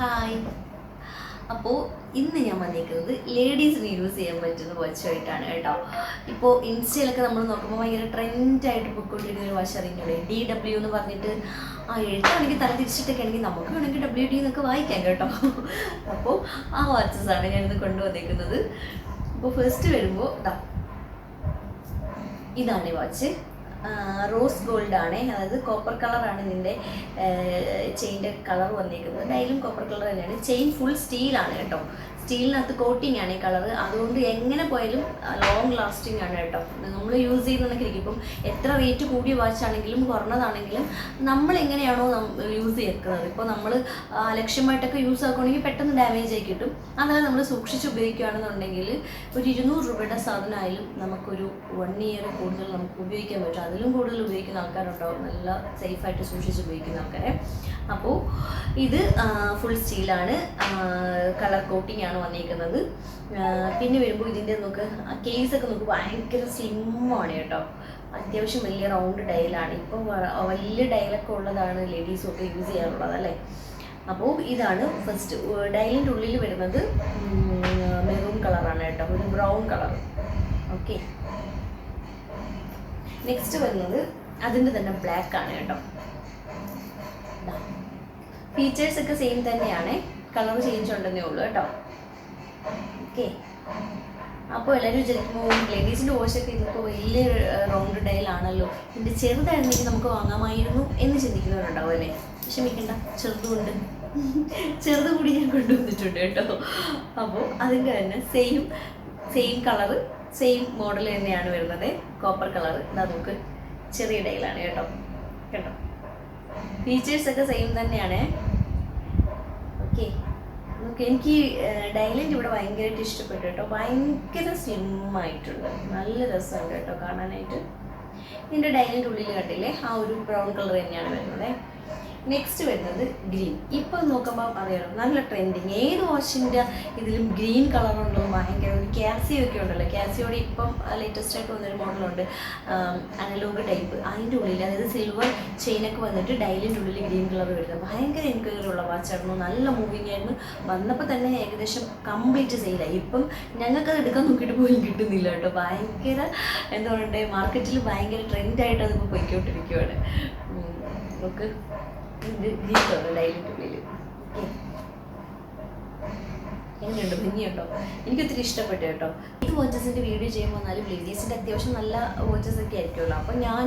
Hi അപ്പോൾ ഇന്ന് ഞാൻ വന്നിരിക്കുന്നത് ലേഡീസിന് യൂസ് ചെയ്യാൻ പറ്റുന്ന വശമായിട്ടാണ് കേട്ടോ. ഇപ്പോൾ ഇൻസ്റ്റയിലൊക്കെ നമ്മൾ നോക്കുമ്പോൾ ഭയങ്കര ട്രെൻഡായിട്ട് പൊയ്ക്കൊണ്ടിരിക്കുന്ന ഒരു വാച്ച് അറിഞ്ഞൂടെ ഡി ഡബ്ല്യു എന്ന് പറഞ്ഞിട്ട്. ആ എഴുത്താണെങ്കിൽ തല തിരിച്ചിട്ടൊക്കെ ആണെങ്കിൽ നമുക്ക് വേണമെങ്കിൽ ഡബ്ല്യു ഡി എന്നൊക്കെ വായിക്കാം കേട്ടോ. അപ്പോൾ ആ വാച്ചസാണ് ഞാനിന്ന് കൊണ്ടുവന്നിരിക്കുന്നത്. അപ്പോൾ ഫസ്റ്റ് വരുമ്പോൾ ഇതാ ഇതാണ് ഈ വാച്ച് റോസ് ഗോൾഡ് ആണ്. അതായത് കോപ്പർ കളറാണ് ഇതിന്റെ ചെയിന്റെ കളർ വന്നിരിക്കുന്നത് ഡൈലും കോപ്പർ കളർ തന്നെയാണ്. ചെയിൻ ഫുൾ സ്റ്റീലാണ് കേട്ടോ. സ്റ്റീലിനകത്ത് കോട്ടിംഗ് ആണ് ഈ കളർ അതുകൊണ്ട് എങ്ങനെ പോയാലും ലോങ് ലാസ്റ്റിംഗ് ആണ് കേട്ടോ. നമ്മൾ യൂസ് ചെയ്യുന്നുണ്ടെങ്കിൽ ഇപ്പം എത്ര റേറ്റ് കൂടിയ വാച്ചാണെങ്കിലും കുറഞ്ഞതാണെങ്കിലും നമ്മൾ എങ്ങനെയാണോ യൂസ് ചെയ്യുന്നത് ഇപ്പോൾ നമ്മൾ ലക്ഷ്യമായിട്ടൊക്കെ യൂസ് ആക്കുകയാണെങ്കിൽ പെട്ടെന്ന് ഡാമേജ് ആയി കിട്ടും. അങ്ങനെ നമ്മൾ സൂക്ഷിച്ച് ഉപയോഗിക്കുകയാണെന്നുണ്ടെങ്കിൽ ഒരു ഇരുന്നൂറ് രൂപയുടെ സാധനമായാലും നമുക്കൊരു വൺ ഇയർ കൂടുതൽ നമുക്ക് ഉപയോഗിക്കാൻ പറ്റും. അതിലും കൂടുതൽ ഉപയോഗിക്കുന്ന ആൾക്കാരുണ്ടാവും. നല്ല സേഫായിട്ട് സൂക്ഷിച്ച് ഉപയോഗിക്കുന്ന ആൾക്കാരെ. അപ്പോൾ ഇത് ഫുൾ സ്റ്റീലാണ് കളർ കോട്ടിംഗ് ആണ് വന്നിരിക്കുന്നത്. പിന്നെ വരുമ്പോൾ ഇതിന്റെ കേസ് കേസൊക്കെ നമുക്ക് ഭയങ്കര സ്ലിമ്മാണ് കേട്ടോ. അത്യാവശ്യം വലിയ റൗണ്ട് ഡയലാണ് ഇപ്പം വലിയ ഡയലൊക്കെ ഉള്ളതാണ് ലേഡീസൊക്കെ യൂസ് ചെയ്യാറുള്ളത് അല്ലേ? അപ്പോൾ ഇതാണ് ഫസ്റ്റ് ഡയലിന്റെ ഉള്ളിൽ വരുന്നത് മെറൂൺ കളറാണ് കേട്ടോ. ഒരു ബ്രൗൺ കളർ ഓക്കെ നെക്സ്റ്റ് വരുന്നത് അതിന്റെ തന്നെ ബ്ലാക്ക് ആണ് കേട്ടോ. ഫീച്ചേഴ്സ് ഒക്കെ സെയിം തന്നെയാണ്. കളർ ചേഞ്ച് ഉണ്ടെന്നേ ഉള്ളൂ കേട്ടോ. ഓക്കെ. അപ്പോൾ എല്ലാവരും വിചാരിക്കുമ്പോൾ ലേഡീസിന്റെ വാഷൊക്കെ ഇതിപ്പോൾ വലിയ റൗണ്ട് ഡയലാണല്ലോ ഇതിന്റെ ചെറുതായിരുന്നെങ്കിൽ നമുക്ക് വാങ്ങാമായിരുന്നു എന്ന് ചിന്തിക്കുന്നവരുണ്ടാവും അല്ലേ? വിഷമിക്കണ്ട ചെറുതുകൊണ്ട്. ചെറുത് കൂടി ഞാൻ കൊണ്ടുവന്നിട്ടുണ്ട് കേട്ടോ. അപ്പോൾ അതിന്റെ തന്നെ same same colour same model തന്നെയാണ് വരുന്നത്. കോപ്പർ കളർ ഇതാ നമുക്ക് ചെറിയ ഡയലാണ് കേട്ടോ. കേട്ടോ. ഫീച്ചേഴ്സൊക്കെ സെയിം തന്നെയാണ്. ഓക്കെ. എനിക്ക് ഡൈലൻഡ് ഇവിടെ ഭയങ്കരമായിട്ട് ഇഷ്ടപ്പെട്ടു കേട്ടോ. ഭയങ്കര സ്ലിം ആയിട്ടുണ്ട് നല്ല രസമുണ്ട് കേട്ടോ കാണാനായിട്ട്. ഇതിന്റെ ഡൈലൻഡ് ഉള്ളിൽ കണ്ടില്ലേ? ആ ഒരു ബ്രൗൺ കളർ തന്നെയാണ് വരുന്നത്. നെക്സ്റ്റ് വരുന്നത് ഗ്രീൻ ഇപ്പം നോക്കുമ്പോൾ അറിയാലോ നല്ല ട്രെൻഡിങ് ഏത് വാഷിന്റെ ഇതിലും ഗ്രീൻ കളർ ഉണ്ടോ ഭയങ്കര ഒരു കാസിയോ ഒക്കെ ഉണ്ടല്ലോ. കാസിയോടെ ഇപ്പം ലേറ്റസ്റ്റ് ആയിട്ട് വന്നൊരു മോഡലുണ്ട് അനലോഗ് ടൈപ്പ് അതിന്റെ ഉള്ളിൽ അതായത് സിൽവർ ചെയിനൊക്കെ വന്നിട്ട് ഡൈലിന്റെ ഉള്ളിൽ ഗ്രീൻ കളർ വരുന്നത്. ഭയങ്കര എൻക്വയറി ഉള്ള വാച്ചായിരുന്നു നല്ല മൂവിങ് ആയിരുന്നു. വന്നപ്പോൾ തന്നെ ഏകദേശം കംപ്ലീറ്റ് സെയിലായി ഇപ്പം ഞങ്ങൾക്കത് എടുക്കാൻ നോക്കിയിട്ട് പോലും കിട്ടുന്നില്ല കേട്ടോ. ഭയങ്കര എന്താ പറയണ്ടേ മാർക്കറ്റിൽ ഭയങ്കര ട്രെൻഡായിട്ട് അതിപ്പോൾ പോയിക്കൊണ്ടിരിക്കുകയാണ് ഉം, നമുക്ക് എങ്ങനെയുണ്ട് ഭംഗിയുണ്ടോ? എനിക്ക് ഒത്തിരി ഇഷ്ടപ്പെട്ടു കേട്ടോ. ഈ വാച്ചസിന്റെ വീഡിയോ ചെയ്യുമ്പോൾ ലേഡീസിന്റെ അത്യാവശ്യം നല്ല വാച്ചസ് ഒക്കെ ആയിരിക്കുമല്ലോ. അപ്പം ഞാൻ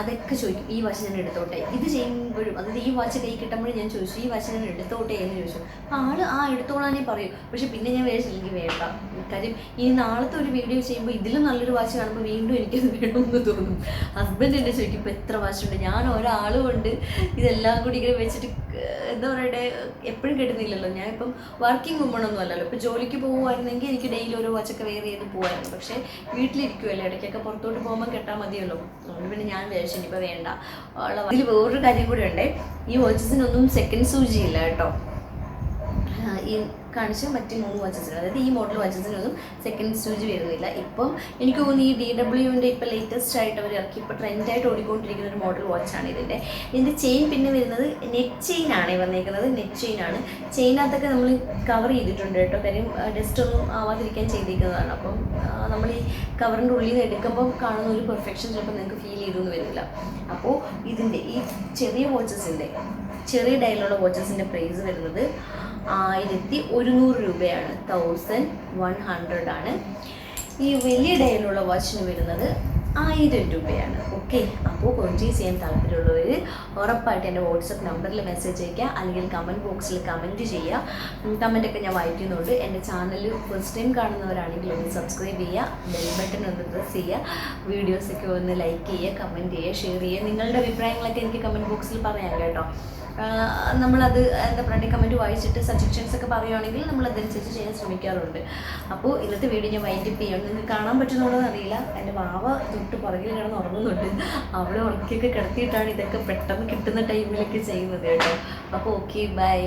അതൊക്കെ ചോദിക്കും ഈ വാച്ച് ഞാൻ എടുത്തോട്ടെ? ഇത് ചെയ്യുമ്പോഴും അതായത് ഈ വാച്ച് കൈ കിട്ടുമ്പോഴും ഞാൻ ചോദിച്ചു ഈ വാച്ച് ഞാൻ എടുത്തോട്ടെ? എന്ന് ചോദിച്ചു. അപ്പം ആൾ ആ എടുത്തോളാനേ പറയും. പക്ഷെ പിന്നെ ഞാൻ വിചാരിച്ചില്ലെങ്കിൽ വേണ്ട. കാര്യം ഈ നാളത്തെ ഒരു വീഡിയോ ചെയ്യുമ്പോൾ ഇതിലും നല്ലൊരു വാച്ച് കാണുമ്പോൾ വീണ്ടും എനിക്കത് വേണമെന്ന് തോന്നും. ഹസ്ബൻഡ് എന്നെ ചോദിക്കും ഇപ്പം എത്ര വാച്ചുണ്ട്? ഞാൻ ഒരാൾ കൊണ്ട് ഇതെല്ലാം കൂടി ഇങ്ങനെ വെച്ചിട്ട് എന്താ പറയുക എപ്പോഴും കിട്ടുന്നില്ലല്ലോ ഞാൻ ഇപ്പം വർക്കിംഗ് വുമണൊന്നും അല്ലല്ലോ. ഇപ്പോൾ ജോലിക്ക് പോകുമായിരുന്നെങ്കിൽ എനിക്ക് ഡെയിലി ഓരോ വാച്ചൊക്കെ വെയർ ചെയ്ത് പോകുമായിരുന്നു പക്ഷേ വീട്ടിലിരിക്കുമല്ലോ ഇടയ്ക്കൊക്കെ പുറത്തോട്ട് പോകുമ്പോൾ കെട്ടാൽ മതിയല്ലോ. അതുകൊണ്ട് പിന്നെ ഞാൻ വിചാരിച്ചു ഇനിയിപ്പോൾ വേണ്ട. ഉള്ള ഇതിൽ വേറൊരു കാര്യം കൂടെ ഉണ്ട്. ഈ വാച്ചസിനൊന്നും സെക്കൻഡ് സൂചിയില്ല കേട്ടോ. ഈ കാണിച്ച മറ്റ് മൂന്ന് വാച്ചസിന് അതായത് ഈ മോഡൽ വാച്ചസിനൊന്നും സെക്കൻഡ് സൂചി വരുന്നില്ല. ഇപ്പം എനിക്ക് തോന്നുന്നു ഈ ഡി ഡബ്ല്യുവിന്റെ ഇപ്പോൾ ലേറ്റസ്റ്റ് ആയിട്ട് അവർ ഇറക്കി ഇപ്പോൾ ട്രെൻഡായിട്ട് ഓടിക്കൊണ്ടിരിക്കുന്ന ഒരു മോഡൽ വാച്ചാണ് ഇതിന്റെ ഇതിന്റെ ചെയിൻ പിന്നെ വരുന്നത് നെറ്റ് ചെയിൻ ആണ് വന്നേക്കുന്നത് നെറ്റ് ചെയിൻ ആണ്. ചെയിനകത്തൊക്കെ നമ്മൾ കവർ ചെയ്തിട്ടുണ്ട് കേട്ടോ. കാര്യം ഡസ്റ്റ് ഒന്നും ആവാതിരിക്കാൻ ചെയ്തിരിക്കുന്നതാണ് അപ്പം നമ്മൾ ഈ കവറിന്റെ ഉള്ളിൽ നിന്ന് എടുക്കുമ്പോൾ കാണുന്ന ഒരു പെർഫെക്ഷൻ ചിലപ്പോൾ നിങ്ങൾക്ക് ഫീൽ ചെയ്തൊന്നും വരുന്നില്ല അപ്പോൾ ഇതിന്റെ ഈ ചെറിയ വാച്ചസിന്റെ ചെറിയ ഡയലുള്ള വാച്ചസിന്റെ പ്രൈസ് വരുന്നത് ആയിരത്തി ഒരുന്നൂറ് രൂപയാണ് തൗസൻഡ് വൺ ഹൺഡ്രഡ് ആണ്. ഈ വലിയ ഡയലുള്ള വാച്ചിന് വരുന്നത് ആയിരം രൂപയാണ്. ഓക്കെ അപ്പോൾ പർച്ചേസ് ചെയ്യാൻ താല്പര്യമുള്ളവർ ഉറപ്പായിട്ട് എന്റെ വാട്സപ്പ് നമ്പറിൽ മെസ്സേജ് അയയ്ക്കുക അല്ലെങ്കിൽ കമന്റ് ബോക്സിൽ കമന്റ് ചെയ്യുക. കമന്റൊക്കെ ഞാൻ വായിക്കുന്നുണ്ട്. എന്റെ ചാനൽ ഫസ്റ്റ് ടൈം കാണുന്നവരാണെങ്കിൽ ഒന്ന് സബ്സ്ക്രൈബ് ചെയ്യുക ബെൽ ബട്ടൺ ഒന്ന് പ്രസ് ചെയ്യുക വീഡിയോസൊക്കെ ഒന്ന് ലൈക്ക് ചെയ്യുക കമന്റ് ചെയ്യുക ഷെയർ ചെയ്യുക. നിങ്ങളുടെ അഭിപ്രായങ്ങളൊക്കെ എനിക്ക് കമന്റ് ബോക്സിൽ പറയാം കേട്ടോ. നമ്മളത് എന്താ പറയുക കമന്റ് വായിച്ചിട്ട് സജഷൻസ് ഒക്കെ പറയുവാണെങ്കിൽ നമ്മൾ അതനുസരിച്ച് ചെയ്യാൻ ശ്രമിക്കാറുണ്ട്. അപ്പോൾ ഇന്നത്തെ വീഡിയോ ഞാൻ വൈൻഡപ്പ് ചെയ്യാം. നിങ്ങൾക്ക് കാണാൻ പറ്റുന്നുണ്ടോ അറിയില്ല. എന്റെ വാവ തൊട്ട് പുറകിൽ കിടന്ന് ഉറങ്ങുന്നുണ്ട്. അവിടെ ഉറക്കിയൊക്കെ കിടത്തിയിട്ടാണ് ഇതൊക്കെ പെട്ടെന്ന് കിട്ടുന്ന ടൈമിലൊക്കെ ചെയ്യുന്നത് കേട്ടോ. അപ്പോൾ ഓക്കെ ബൈ